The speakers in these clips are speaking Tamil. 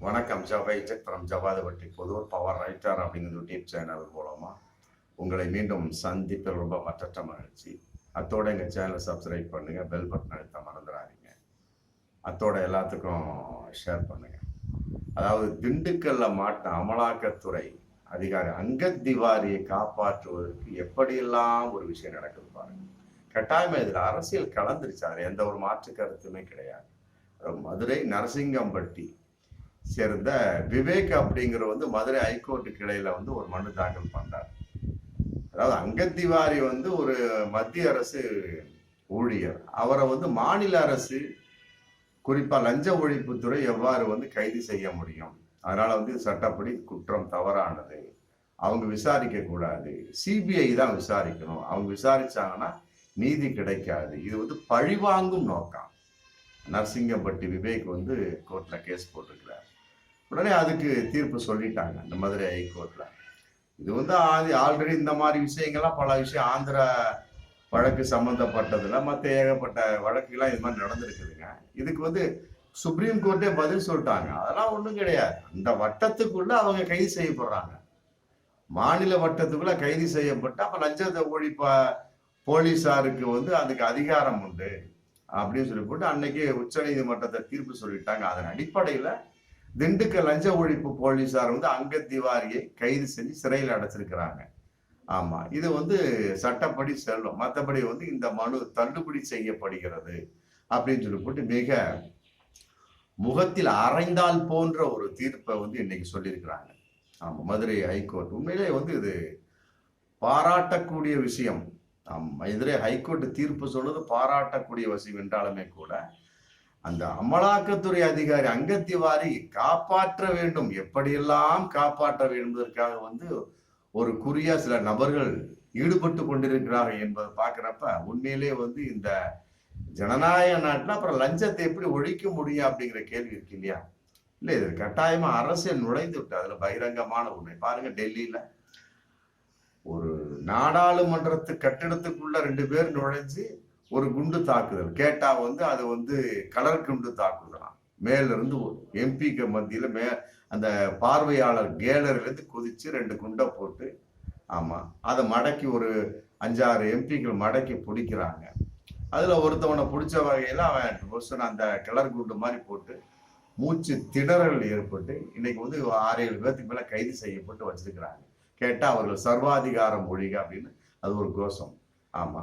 வணக்கம் Javai from Jawadhavatti Pudur power writer அப்படிங்கிற யூடியூப் சேனல் மூலமாக உங்களை மீண்டும் சந்திப்பில் ரொம்ப மற்ற மகிழ்ச்சி. அத்தோட எங்கள் சேனலை சப்ஸ்கிரைப் பண்ணுங்க பெல் பட்டன் அழுத்த மறந்துடாதீங்க. அத்தோட எல்லாத்துக்கும் ஷேர் பண்ணுங்கள் அதாவது திண்டுக்கல்ல மாட்ட அமலாக்கத்துறை அதிகாரி அங்கத் திவாரியை காப்பாற்றுவதற்கு எப்படியெல்லாம் ஒரு விஷயம் நடக்குது பாருங்க. கட்டாயமாக இதில் அரசியல் கலந்துருச்சு அதில் எந்த ஒரு மாற்று கருத்துமே கிடையாது. மதுரை நரசிங்கம்பட்டி சேர்ந்த விவேக் அப்படிங்கிற வந்து மதுரை ஹைகோர்ட்டு கிளையில வந்து ஒரு மனு தாக்கல் பண்றார். அதாவது அங்கத்திவாரி வந்து ஒரு மத்திய அரசு ஊழியர். அவரை வந்து மாநில அரசு குறிப்பா லஞ்ச ஒழிப்புத்துறை எவ்வாறு வந்து கைது செய்ய முடியும்? அதனால வந்து சட்டப்படி குற்றம் தவறானது. அவங்க விசாரிக்க கூடாது. சிபிஐ தான் விசாரிக்கணும். அவங்க விசாரிச்சாங்கன்னா நீதி கிடைக்காது. இது வந்து பழிவாங்கும் நோக்கம். நரசிங்கம்பட்டி விவேக் வந்து கோர்ட்ல கேஸ் போட்டிருக்கிறார். உடனே அதுக்கு தீர்ப்பு சொல்லிட்டாங்க இந்த மதுரை ஹைகோர்ட்ல இது வந்து ஆதி ஆல்ரெடி இந்த மாதிரி விஷயங்கள்லாம் பல விஷயம் ஆந்திரா வழக்கு சம்மந்தப்பட்டதுல மற்ற ஏகப்பட்ட வழக்குலாம் இது மாதிரி நடந்திருக்குதுங்க. இதுக்கு வந்து சுப்ரீம் கோர்ட்டே பதில் சொல்லிட்டாங்க. அதெல்லாம் ஒன்றும் கிடையாது. அந்த வட்டத்துக்குள்ள அவங்க கைது செய்யப்படுறாங்க. மாநில வட்டத்துக்குள்ள கைது செய்யப்பட்டு அப்போ லஞ்சத்தை ஒழிப்ப போலீஸாருக்கு வந்து அதுக்கு அதிகாரம் உண்டு அப்படின்னு சொல்லி போட்டு அன்னைக்கு உச்ச நீதிமன்றத்தை தீர்ப்பு சொல்லிட்டாங்க. அதன் அடிப்படையில் திண்டுக்கல் லஞ்ச ஒழிப்பு போலீஸார் வந்து அங்க திவாரியை கைது செஞ்சு சிறையில் அடைச்சிருக்கிறாங்க. ஆமா இது வந்து சட்டப்படி செல்லும். மற்றபடி வந்து இந்த மனு தள்ளுபடி செய்யப்படுகிறது அப்படின்னு சொல்லி போட்டு மிக முகத்தில் அரைந்தால் போன்ற ஒரு தீர்ப்பை வந்து இன்னைக்கு சொல்லியிருக்கிறாங்க. ஆமா மதுரை ஹைகோர்ட். உண்மையிலே வந்து இது பாராட்டக்கூடிய விஷயம். ஆமா மதுரை ஹைகோர்ட் தீர்ப்பு சொல்வது பாராட்டக்கூடிய விஷயம் என்றாலுமே கூட அந்த அமலாக்கத்துறை அதிகாரி அங்கத்திவாரி காப்பாற்ற வேண்டும். எப்படியெல்லாம் காப்பாற்ற வேண்டும் என்பதற்காக வந்து ஒரு குறியா சில நபர்கள் ஈடுபட்டு கொண்டிருக்கிறார்கள் என்பதை பார்க்குறப்ப உண்மையிலே வந்து இந்த ஜனநாயக நாட்டில் அப்புறம் லஞ்சத்தை எப்படி ஒழிக்க முடியும் அப்படிங்கிற கேள்வி இருக்கு இல்லையா? இல்லை இது கட்டாயமா அரசியல் நுழைந்து விட்டு அதுல பகிரங்கமான உண்மை. பாருங்க டெல்லியில ஒரு நாடாளுமன்றத்து கட்டிடத்துக்குள்ள ரெண்டு பேர் நுழைஞ்சு ஒரு குண்டு தாக்குதல். கேட்டா வந்து அது வந்து கலர் குண்டு தாக்குதலாம். மேல இருந்து எம்பிக்கு மத்தியில மே அந்த பார்வையாளர் கேலரிலேருந்து குதித்து குதிச்சு ரெண்டு குண்டை போட்டு ஆமா அதை மடக்கி ஒரு அஞ்சாறு எம்பிக்கள் மடக்கி பிடிக்கிறாங்க. அதுல ஒருத்தவனை பிடிச்ச வகையில அவன் பொசுன்னு அந்த கிளர் குண்டு மாதிரி போட்டு மூச்சு திணறல் ஏற்பட்டு இன்னைக்கு வந்து ஆறு ஏழு பேர்த்துக்கு மேல கைது செய்யப்பட்டு வச்சிருக்கிறாங்க. கேட்டா அவர்கள் சர்வாதிகாரம் மொழிக அப்படின்னு அது ஒரு கோஷம். ஆமா.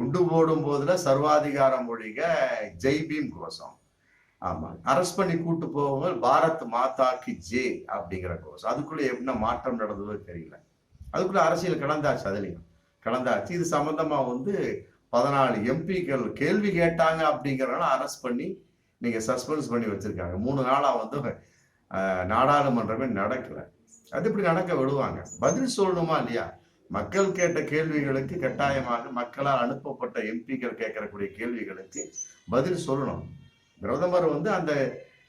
குண்டு போடும் போதுல சர்வாதிகாரம் ஒழிக ஜெய் பீம் கோஷம். ஆமா. அரெஸ்ட் பண்ணி கூட்டு போவங்க பாரத் மாதா கி ஜே அப்படிங்கிற கோஷம். அதுக்குள்ள என்ன மாற்றம் நடந்ததோ தெரியல. அதுக்குள்ள அரசியல் கலந்தாச்சு அதுலயும். கலந்தாச்சு. இது சம்பந்தமா வந்து பதினாலு எம்பிக்கள் கேள்வி கேட்டாங்க அப்படிங்கறனால அரெஸ்ட் பண்ணி நீங்க சஸ்பென்ஸ் பண்ணி வச்சிருக்காங்க. மூணு நாளா வந்து நாடாளுமன்றமே நடக்கல. அது இப்படி நடக்க விடுவாங்க. பதில் சொல்லணுமா இல்லையா? மக்கள் கேட்ட கேள்விகளுக்கு கட்டாயமாக மக்களால் அனுப்பப்பட்ட எம்பிக்கள் கேட்கக்கூடிய கேள்விகளுக்கு பதில் சொல்லணும். பிரதமர் வந்து அந்த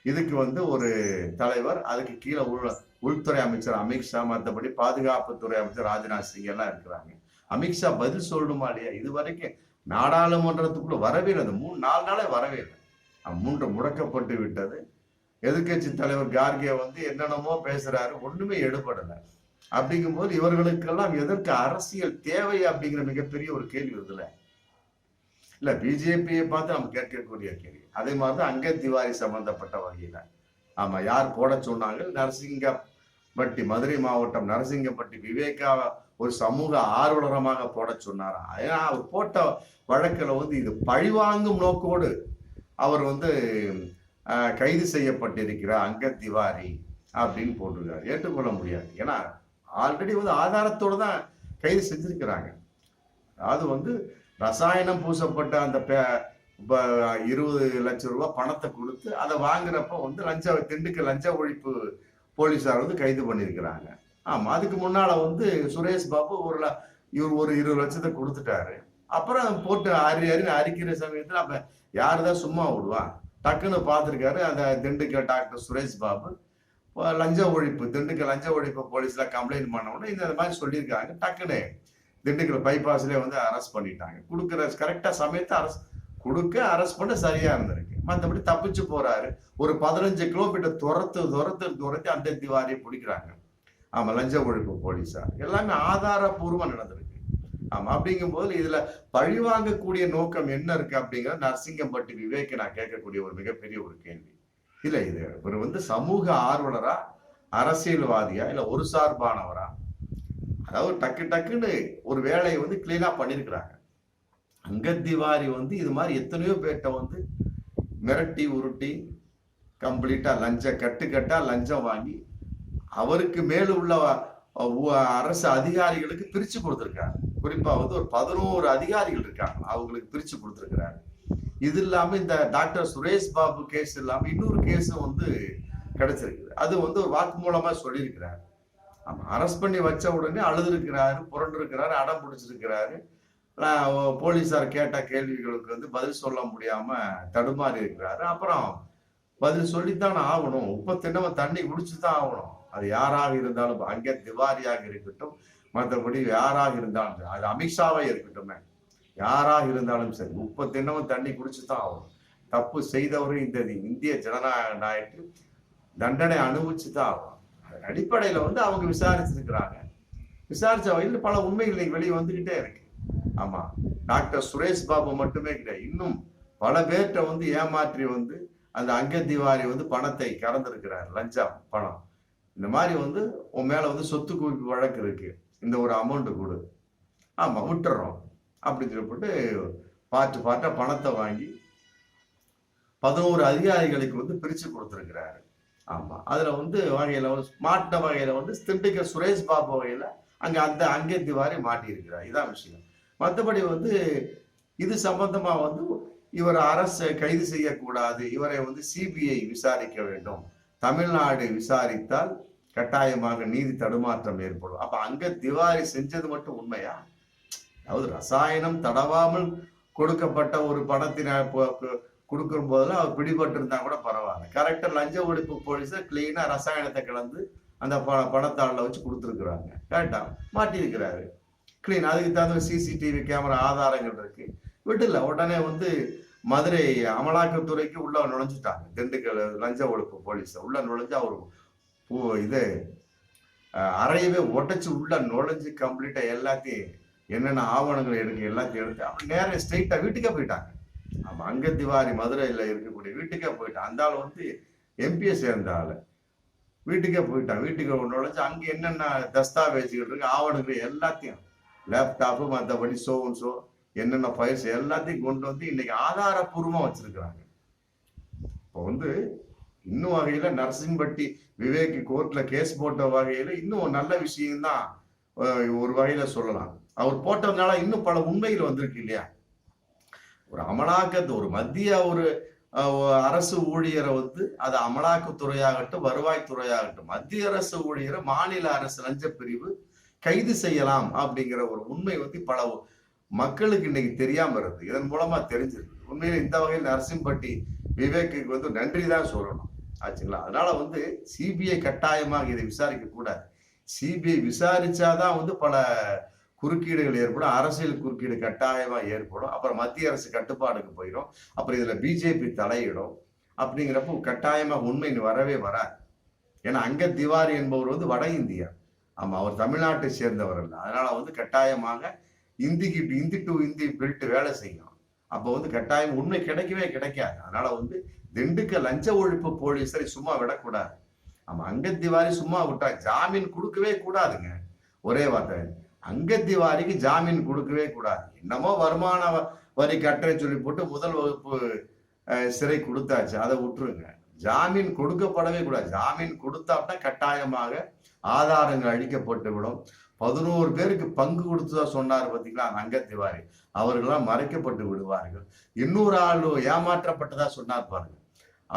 இதுக்கு வந்து ஒரு தலைவர் அதுக்கு கீழே உள் உள்துறை அமைச்சர் அமித்ஷா மற்றபடி பாதுகாப்புத்துறை அமைச்சர் ராஜ்நாத் சிங் எல்லாம் இருக்கிறாங்க. அமித்ஷா பதில் சொல்லணுமா இல்லையா? இது வரைக்கும் நாடாளுமன்றத்துக்குள்ள வரவே இல்லை. மூணு நாலு நாளே வரவே இல்லை. மூன்று முடக்கப்பட்டு விட்டது. எதிர்கட்சி தலைவர் கார்கே வந்து என்னென்னமோ பேசுறாரு ஒண்ணுமே எடுபடலை. அப்படிங்கும்போது இவர்களுக்கெல்லாம் எதற்கு அரசியல் தேவை அப்படிங்கிற மிகப்பெரிய ஒரு கேள்வி வருதுல இல்ல பிஜேபியை பார்த்து நம்ம கேட்கக்கூடிய கேள்வி. அதே மாதிரிதான் அங்க திவாரி சம்பந்தப்பட்ட வகையில. ஆமா யார் போட சொன்னாங்க? நரசிங்கப்பட்டி மதுரை மாவட்டம் நரசிங்கப்பட்டி விவேகா ஒரு சமூக ஆர்வலரமாக போட சொன்னாரா? ஏன்னா அவர் போட்ட வழக்கில் வந்து இது பழிவாங்கும் நோக்கோடு அவர் வந்து கைது செய்யப்பட்டிருக்கிறார் அங்க திவாரி அப்படின்னு போட்டிருக்காரு. ஏற்றுக்கொள்ள முடியாது. ஏன்னா ஆல்ரெடி வந்து ஆதாரத்தோடு தான் கைது செஞ்சுருக்கிறாங்க. அது வந்து ரசாயனம் பூசப்பட்ட அந்த பே- இப்போ இருபது லட்சம் ரூபா பணத்தை கொடுத்து அதை வாங்குறப்ப வந்து லஞ்ச திண்டுக்கு லஞ்ச ஒழிப்பு போலீஸார் வந்து கைது பண்ணியிருக்கிறாங்க. ஆமாம் அதுக்கு முன்னால் வந்து சுரேஷ் பாபு ஒரு இவர் ஒரு இருபது லட்சத்தை கொடுத்துட்டாரு. அப்புறம் போட்டு அறி அறின்னு அரிக்கிற சமயத்தில் அப்போ யார் யாருதான் சும்மா விடுவா? டக்குன்னு பார்த்துருக்காரு அந்த திண்டுக்கல் டாக்டர் சுரேஷ் பாபு. லஞ்ச ஒழிப்பு திண்டுக்கல் லஞ்ச ஒழிப்பு போலீஸில் கம்ப்ளைண்ட் பண்ண உடனே இந்த மாதிரி சொல்லியிருக்காங்க. டக்குன்னு திண்டுக்கல் பைபாஸ்லேயே வந்து அரெஸ்ட் பண்ணிட்டாங்க. கொடுக்குற கரெக்டாக சமயத்தை அரெஸ்ட் கொடுக்க அரெஸ்ட் பண்ண சரியாக இருந்திருக்கு. மற்றபடி தப்பிச்சு போகிறாரு ஒரு பதினஞ்சு கிலோமீட்டர் துரத்து துரத்து துரத்தி அந்த திவாரியை பிடிக்கிறாங்க. ஆமாம் லஞ்ச ஒழிப்பு போலீஸார் எல்லாமே ஆதாரபூர்வமா நடந்திருக்கு. ஆமாம் அப்படிங்கும்போது இதில் பழிவாங்கக்கூடிய நோக்கம் என்ன இருக்குது அப்படிங்கிற நரசிங்கம்பட்டி விவேக்கு நான் கேட்கக்கூடிய ஒரு மிகப்பெரிய ஒரு கேள்வி. இல்ல இது இவர் வந்து சமூக ஆர்வலரா அரசியல்வாதியா இல்ல ஒரு சார்பானவரா? அதாவது டக்கு டக்குன்னு ஒரு வேலையை வந்து கிளீனா பண்ணிருக்கிறாங்க. அங்கத்திவாரி வந்து இது மாதிரி எத்தனையோ பேர்ட்ட வந்து மிரட்டி உருட்டி கம்ப்ளீட்டா லஞ்சம் கட்டு கட்டா லஞ்சம் வாங்கி அவருக்கு மேல உள்ள அரசு அதிகாரிகளுக்கு பிரிச்சு கொடுத்துருக்காரு குறிப்பா வந்து ஒரு பதினோரு அதிகாரிகள் இருக்காங்க. அவங்களுக்கு பிரிச்சு கொடுத்திருக்கிறாரு இது இல்லாம இந்த டாக்டர் சுரேஷ் பாபு கேஸ் இல்லாம இன்னொரு கேஸும் வந்து கிடைச்சிருக்குது. அது வந்து ஒரு வாக்குமூலமா சொல்லியிருக்கிறாரு. ஆமா அரெஸ்ட் பண்ணி வச்ச உடனே அழுதுருக்கிறாரு புரண்டிருக்கிறாரு அடம் பிடிச்சிருக்கிறாரு. போலீஸார் கேட்ட கேள்விகளுக்கு வந்து பதில் சொல்ல முடியாம தடுமாறி இருக்கிறாரு. அப்புறம் பதில் சொல்லித்தான் ஆகணும். உப்ப தின்னவன் தண்ணி குடிச்சுதான் ஆகணும். அது யாராக இருந்தாலும் அங்கே திவாரியாக இருக்கட்டும். மற்றபடி யாராக இருந்தாலும் அது அமித்ஷாவே இருக்கட்டுமே. யாராக இருந்தாலும் சரி உப்ப தினமும் தண்ணி குடிச்சுதான் ஆகும் தப்பு செய்தவரும் இந்த இந்திய ஜனநாயக ஜனநாயகத்தில் தண்டனை அனுபவிச்சு தான் அதன் அடிப்படையில் வந்து அவங்க விசாரிச்சிருக்கிறாங்க. விசாரிச்ச வகையில் பல உண்மைகள் இன்னைக்கு வெளியே வந்துக்கிட்டே இருக்கு. ஆமா டாக்டர் சுரேஷ் பாபு மட்டுமே கிடையாது இன்னும் பல பேர்கிட்ட வந்து ஏமாற்றி வந்து அந்த அங்க திவாரி வந்து பணத்தை கறந்துருக்கிறார் லஞ்சம் பணம். இந்த மாதிரி வந்து உன் மேல வந்து சொத்து குவிப்பு வழக்கு இருக்கு. இந்த ஒரு அமௌண்ட் கொடு. ஆமா விட்டுறோம். அப்படின்னு சொல்லிட்டு பார்த்து பார்த்தா பணத்தை வாங்கி பதினோரு அதிகாரிகளுக்கு வந்து பிரித்து கொடுத்துருக்கிறாரு. ஆமாம் அதில் வந்து வகையில் வந்து மாட்டின வகையில் வந்து திண்டுக்கல் சுரேஷ் பாபு வகையில் அங்கே அந்த அங்கே திவாரி மாட்டியிருக்கிறார். இதான் விஷயம். மற்றபடி வந்து இது சம்பந்தமாக வந்து இவர் அரசு கைது செய்யக்கூடாது. இவரை வந்து சிபிஐ விசாரிக்க வேண்டும். தமிழ்நாடு விசாரித்தால் கட்டாயமாக நீதி தடுமாற்றம் ஏற்படும். அப்போ அங்கே திவாரி செஞ்சது மட்டும் உண்மையா? அதாவது ரசாயனம் தடவாமல் கொடுக்கப்பட்ட ஒரு பணத்தின கொடுக்கும் போதெல்லாம் அவர் பிடிபட்டிருந்தா கூட பரவாயில்ல. கரெக்டாக லஞ்ச ஒழிப்பு போலீஸை கிளீனாக ரசாயனத்தை கலந்து அந்த ப பணத்தாளில் வச்சு கொடுத்துருக்குறாங்க. கரெக்டாக மாட்டியிருக்கிறாரு. கிளீன் அதுக்கு தகுந்த சிசிடிவி கேமரா ஆதாரங்கள் இருக்கு. விட்டுல உடனே வந்து மதுரை அமலாக்கத்துறைக்கு உள்ள நுழைஞ்சிட்டாங்க. திண்டுக்கல் லஞ்ச ஒழிப்பு போலீஸ் உள்ள நுழைஞ்சு அவர் இது அறையவே உடைச்சு உள்ள நுழைஞ்சு கம்ப்ளீட்டா எல்லாத்தையும் என்னென்ன ஆவணங்கள் எடுக்க எல்லாத்தையும் எடுத்து அப்படி நேரம் ஸ்ட்ரெயிட்டாக வீட்டுக்கே போயிட்டாங்க. ஆமா அங்க திவாரி மதுரையில இருக்கக்கூடிய வீட்டுக்கே போயிட்டான் அந்த ஆள் வந்து எம்பியை சேர்ந்த ஆள். வீட்டுக்கே போயிட்டான். வீட்டுக்கு நுழைஞ்சு அங்க என்னென்ன தஸ்தாவேஜுகள் இருக்கு ஆவணங்கள் எல்லாத்தையும் லேப்டாப்பு மற்றபடி சோன் ஷோ என்னென்ன ஃபைல்ஸ் எல்லாத்தையும் கொண்டு வந்து இன்னைக்கு ஆதாரப்பூர்வமா வச்சிருக்கிறாங்க. இப்போ வந்து இன்னும் வகையில நரசிம்பட்டி விவேக் கோர்ட்ல கேஸ் போட்ட வகையில இன்னும் ஒரு நல்ல விஷயம்தான் ஒரு வகையில சொல்லலாம். அவர் போட்டதுனால இன்னும் பல உண்மைகள் வந்திருக்கு இல்லையா? ஒரு அமலாக்கத்து ஒரு மத்திய ஒரு அஹ், ஒரு அரசு ஊழியரை வந்து அது அமலாக்கத்துறையாகட்டும் வருவாய்த்துறையாகட்டும் மத்திய அரசு ஊழியரை மாநில அரசு லஞ்ச பிரிவு கைது செய்யலாம் அப்படிங்கிற ஒரு உண்மை வந்து பல மக்களுக்கு இன்னைக்கு தெரியாம இருக்கு இதன் மூலமா தெரிஞ்சிருக்கு. உண்மையில இந்த வகையில் நரசிம்பட்டி விவேக்குக்கு வந்து நன்றி தான் சொல்லணும். ஆச்சுங்களா? அதனால வந்து சிபிஐ கட்டாயமாக இதை விசாரிக்க கூடாது சிபிஐ விசாரிச்சாதான் வந்து பல குறுக்கீடுகள் ஏற்படும் அரசியல் குறுக்கீடு கட்டாயமாக ஏற்படும் அப்புறம் மத்திய அரசு கட்டுப்பாடுக்கு போயிடும் அப்புறம் இதில் பிஜேபி தலையிடும் அப்படிங்கிறப்போ கட்டாயமாக உண்மை வரவே வராது. ஏன்னா அங்க திவாரி என்பவர் வந்து வட இந்தியா. ஆமாம் அவர் தமிழ்நாட்டை சேர்ந்தவர் இல்லை அதனால் வந்து கட்டாயமாக இந்திக்கு இந்தி டு இந்தி பில்ட்டு வேலை செய்யும் அப்போ வந்து கட்டாயம் உண்மை கிடைக்கவே கிடைக்காது. அதனால் வந்து திண்டுக்க லஞ்ச ஒழிப்பு போலீஸரை சும்மா விடக்கூடாது. ஆமாம் அங்க திவாரி சும்மா விட்டா ஜாமீன் கொடுக்கவே கூடாதுங்க. ஒரே வார்த்தை. அங்க திவாரிக்கு ஜாமீன் கொடுக்கவே கூடாது. என்னமோ வருமான வரி கட்டுறேன்னு சொல்லி போட்டு முதல் வகுப்பு சிறை கொடுத்தாச்சு. அதை விட்டுருங்க. ஜாமீன் கொடுக்கப்படவே கூடாது. ஜாமீன் கொடுத்தாப்னா கட்டாயமாக ஆதாரங்கள் அழிக்கப்பட்டு விடும். பதினோரு பேருக்கு பங்கு கொடுத்ததா சொன்னார் பார்த்தீங்களா அங்க திவாரி அவர்களெல்லாம் மறைக்கப்பட்டு விடுவார்கள். இன்னொரு ஆள் ஏமாற்றப்பட்டதா சொன்னார் பாருங்க.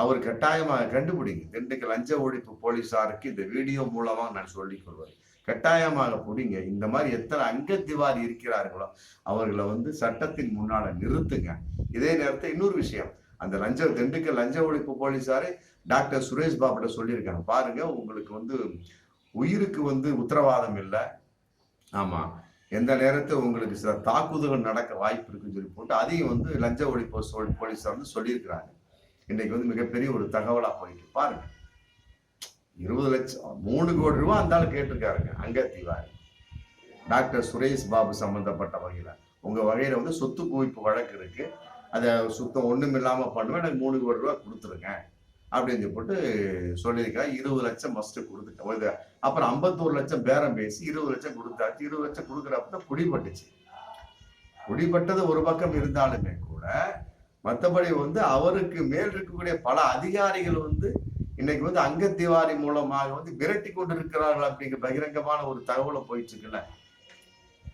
அவர் கட்டாயமாக கண்டுபிடிங்க. திண்டுக்கல் லஞ்ச ஒழிப்பு போலீஸாருக்கு இந்த வீடியோ மூலமாக நான் சொல்லிக் கொள்வேன். கட்டாயமாக பிடிங்க. இந்த மாதிரி எத்தனை அங்க திவாரி இருக்கிறார்களோ அவர்களை வந்து சட்டத்தின் முன்னால நிறுத்துங்க. இதே நேரத்தில் இன்னொரு விஷயம். அந்த லஞ்ச திண்டுக்கல் லஞ்ச ஒழிப்பு போலீஸாரே டாக்டர் சுரேஷ் பாபுட சொல்லியிருக்காங்க. பாருங்க உங்களுக்கு வந்து உயிருக்கு வந்து உத்தரவாதம் இல்லை. ஆமா. எந்த நேரத்தில் உங்களுக்கு சில தாக்குதல்கள் நடக்க வாய்ப்பு இருக்குன்னு சொல்லி போட்டு அதையும் வந்து லஞ்ச ஒழிப்பு சொல் போலீஸார் வந்து சொல்லியிருக்கிறாங்க. இன்னைக்கு வந்து மிகப்பெரிய ஒரு தகவலா போயிட்டு பாருங்க. இருபது லட்சம் மூணு கோடி ரூபாய் அந்தாலும் கேட்டிருக்காருங்க அங்க திவாரி டாக்டர் சுரேஷ் பாபு சம்பந்தப்பட்ட வகையில. உங்க வகையில வந்து சொத்து குவிப்பு வழக்கு இருக்கு. அதை சுத்தம் ஒண்ணும் இல்லாம பண்ணுவேன் எனக்கு மூணு கோடி ரூபாய் கொடுத்துருங்க அப்படின்னு போட்டு சொல்லியிருக்கா இருபது லட்சம் மஸ்ட் கொடுத்துட்டேன். அப்புறம் ஐம்பத்தோரு லட்சம் பேரம் பேசி இருபது லட்சம் கொடுத்தாச்சு. இருபது லட்சம் கொடுக்குறப்ப தான் குடிபட்டுச்சு. குடிபட்டது ஒரு பக்கம் இருந்தாலுமே கூட மற்றபடி வந்து அவருக்கு மேல் இருக்கக்கூடிய பல அதிகாரிகள் வந்து இன்னைக்கு வந்து அங்க திவாரி மூலமாக வந்து விரட்டி கொண்டு இருக்கிறார்கள் அப்படிங்கிற பகிரங்கமான ஒரு தகவலை போயிட்டு இருக்குல்ல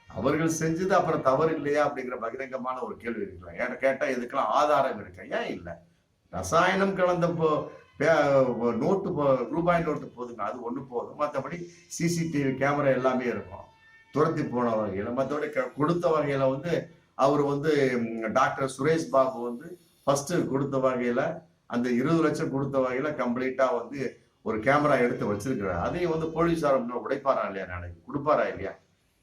அவர்கள் செஞ்சது அப்புறம் தவறு இல்லையா அப்படிங்கிற பகிரங்கமான ஒரு கேள்வி இருக்கலாம் ஏன்னா கேட்டா இதுக்கெல்லாம் ஆதாரம் இருக்கா? ஏன் இல்லை? ரசாயனம் கலந்த நோட்டு ரூபாய் நோட்டு போதுங்க. அது ஒன்று போதும். மற்றபடி சிசிடிவி கேமரா எல்லாமே இருக்கும். துரத்தி போன வகையில் மற்றபடி க- கொடுத்த வகையில் வந்து அவர் வந்து டாக்டர் சுரேஷ் பாபு வந்து ஃபர்ஸ்ட் கொடுத்த வகையில அந்த இருபது லட்சம் கொடுத்த வகையில கம்ப்ளீட்டா வந்து ஒரு கேமரா எடுத்து வச்சிருக்கிறார். அதையும் வந்து போலீஸார் முன்னாடி உடைப்பாரா இல்லையா நாளைக்கு? கொடுப்பாரா இல்லையா?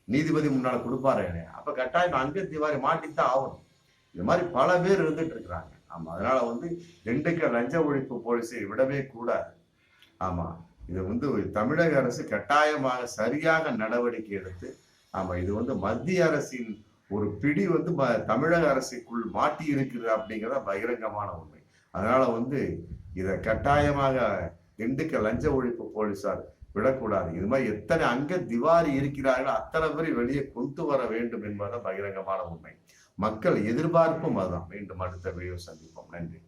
நீதிபதி முன்னால கொடுப்பாரா இல்லையா? அப்ப கட்டாயம் அங்க திவாரி மாட்டித்தான் ஆகணும். இது மாதிரி பல பேர் இருந்துட்டு இருக்கிறாங்க. ஆமா அதனால வந்து திண்டுக்கல் லஞ்ச ஒழிப்பு போலீஸை விடவே கூடாது. ஆமா இது வந்து தமிழக அரசு கட்டாயமாக சரியாக நடவடிக்கை எடுத்து ஆமா இது வந்து மத்திய அரசின் ஒரு பிடி வந்து ம- தமிழக அரசுக்குள் மாட்டி இருக்குது அப்படிங்கிறத பகிரங்கமான உண்மை. அதனால வந்து இதை கட்டாயமாக திண்டுக்க லஞ்ச ஒழிப்பு போலீசார் விடக்கூடாது. இது மாதிரி எத்தனை அங்க திவாரி இருக்கிறார்கள் அத்தனை பேரை வெளியே கொண்டு வர வேண்டும் என்பதுதான் பகிரங்கமான உண்மை. மக்கள் எதிர்பார்ப்பும் அதுதான். மீண்டும் அடுத்த வீடியோ சந்திப்போம். நன்றி.